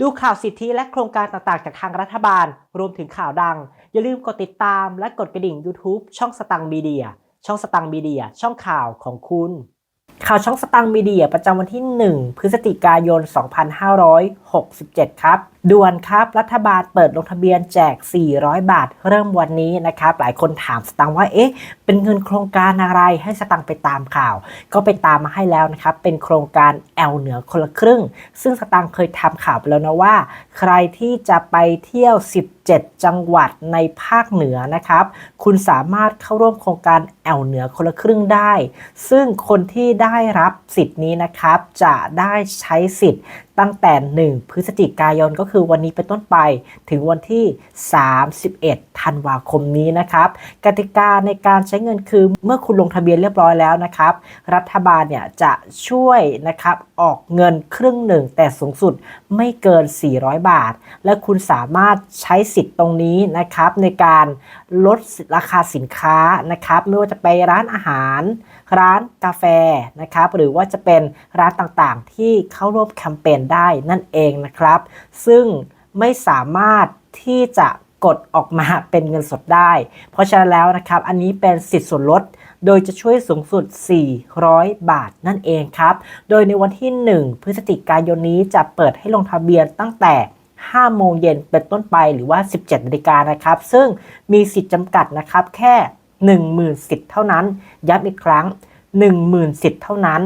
ดูข่าวสิทธิและโครงการต่างๆ จากทางรัฐบาล รวมถึงข่าวดัง อย่าลืมกดติดตามและกดกระดิ่ง YouTube ช่องสตังมีเดีย ช่องสตังมีเดีย ช่องข่าวของคุณ ข่าวช่องสตังมีเดียประจำวันที่ 1 พฤศจิกายน 2567 ครับด่วนครับรัฐบาลเปิดลงทะเบียนแจก 400 บาท เริ่มวันนี้นะครับ หลายคนถามสตังว่าเอ๊ะเป็นเงินโครงการอะไรให้สตังไปตามข่าว ก็ไปตามมาให้แล้วนะครับ เป็นโครงการแอลเหนือคนละครึ่ง ซึ่งสตังเคยทำข่าวไปแล้วนะว่า ใครที่จะไปเที่ยว 17 จังหวัดในภาคเหนือนะครับ คุณสามารถเข้าร่วมโครงการแอลเหนือคนละครึ่งได้ ซึ่งคนที่ได้รับสิทธิ์นี้นะครับจะได้ใช้สิทธิ์ตั้งแต่ 1พฤศจิกายนก็คือวันนี้เป็นต้นไปถึงวันที่ 31 ธันวาคมนี้นะครับกติกาในการใช้เงินคือเมื่อคุณลงทะเบียนเรียบร้อยแล้วนะครับ รัฐบาลเนี่ยจะช่วยนะครับออกเงินครึ่งหนึ่งแต่สูงสุดไม่เกิน 400 บาท และคุณสามารถใช้สิทธิ์ตรงนี้นะครับในการลดราคาสินค้านะครับ ไม่ว่าจะไปร้านอาหารร้านกาแฟนะครับหรือว่าจะเป็นร้านต่างๆ ที่เข้าร่วมแคมเปญได้นั่นเองนะครับ ซึ่งไม่สามารถที่จะกดออกมาเป็นเงินสดได้ เพราะฉะนั้นแล้วนะครับ อันนี้เป็นสิทธิ์ส่วนลด โดยจะช่วยสูงสุด 400 บาทนั่นเองครับ โดยในวันที่ 1 พฤศจิกายนนี้จะเปิดให้ลงทะเบียนตั้งแต่5โมงเย็นเป็นต้นไปหรือว่า 17นาฬิกานะครับ ซึ่งมีสิทธิ์จำกัดนะครับแค่ 10,000สิทธิ์เท่านั้น ย้ำอีกครั้ง 10,000สิทธิ์เท่านั้น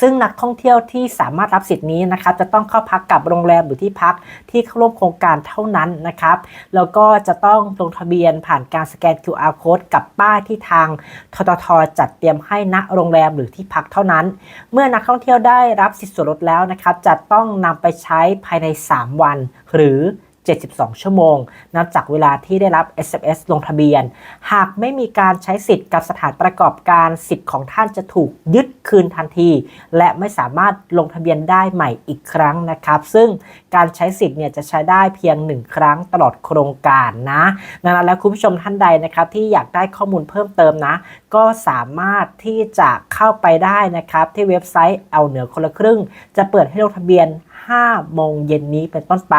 ซึ่งนักท่องเที่ยวที่สามารถรับสิทธิ์นี้นะครับจะต้องเข้าพักกับโรงแรมหรือที่พักที่เข้าร่วมโครงการเท่านั้นนะครับ แล้วก็จะต้องลงทะเบียนผ่านการสแกน QR code กับป้ายที่ทางทททจัดเตรียมให้ณโรงแรมหรือที่พักเท่านั้น เมื่อนักท่องเที่ยวได้รับสิทธิ์ส่วนลดแล้วนะครับ จะต้องนำไปใช้ภายใน 3 วัน หรือ 72 ชั่วโมง นับจากเวลาที่ได้รับ SMS ลงทะเบียน หากไม่มีการใช้สิทธิ์กับสถานประกอบการสิทธิ์ของท่านจะถูกยึดคืนทันที และไม่สามารถลงทะเบียนได้ใหม่อีกครั้งนะครับ ซึ่งการใช้สิทธิ์เนี่ยจะใช้ได้เพียง 1 ครั้งตลอดโครงการนะดังนั้นแล้วคุณผู้ชมท่านใดนะครับที่อยากได้ข้อมูลเพิ่มเติมนะ ก็สามารถที่จะเข้าไปได้นะครับที่เว็บไซต์เอาเหนือคนละครึ่ง จะเปิดให้ลงทะเบียน 5 โมงเย็นนี้เป็นต้นไป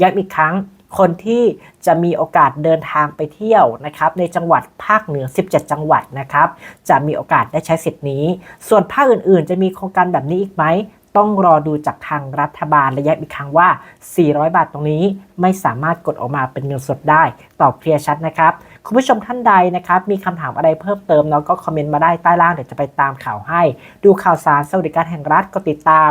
ย้ำอีกครั้งคนที่จะมีโอกาสเดินทางไปเที่ยวนะครับในจังหวัดภาคเหนือ 17 จังหวัดนะครับ จะมีโอกาสได้ใช้สิทธิ์นี้ ส่วนภาคอื่นๆ จะมีโครงการแบบนี้อีกไหม ต้องรอดูจากทางรัฐบาลและย้ำอีกครั้งว่า 400 บาทตรงนี้ไม่สามารถกดออกมาเป็นเงินสดได้ ตอบเคลียร์ชัดนะครับ คุณผู้ชมท่านใดนะครับ มีคำถามอะไรเพิ่มเติมเนาะก็คอมเมนต์มาได้ใต้ล่างเดี๋ยวจะไปตามข่าวให้ ดูข่าวสารสวัสดิการแห่งรัฐก็ติดตาม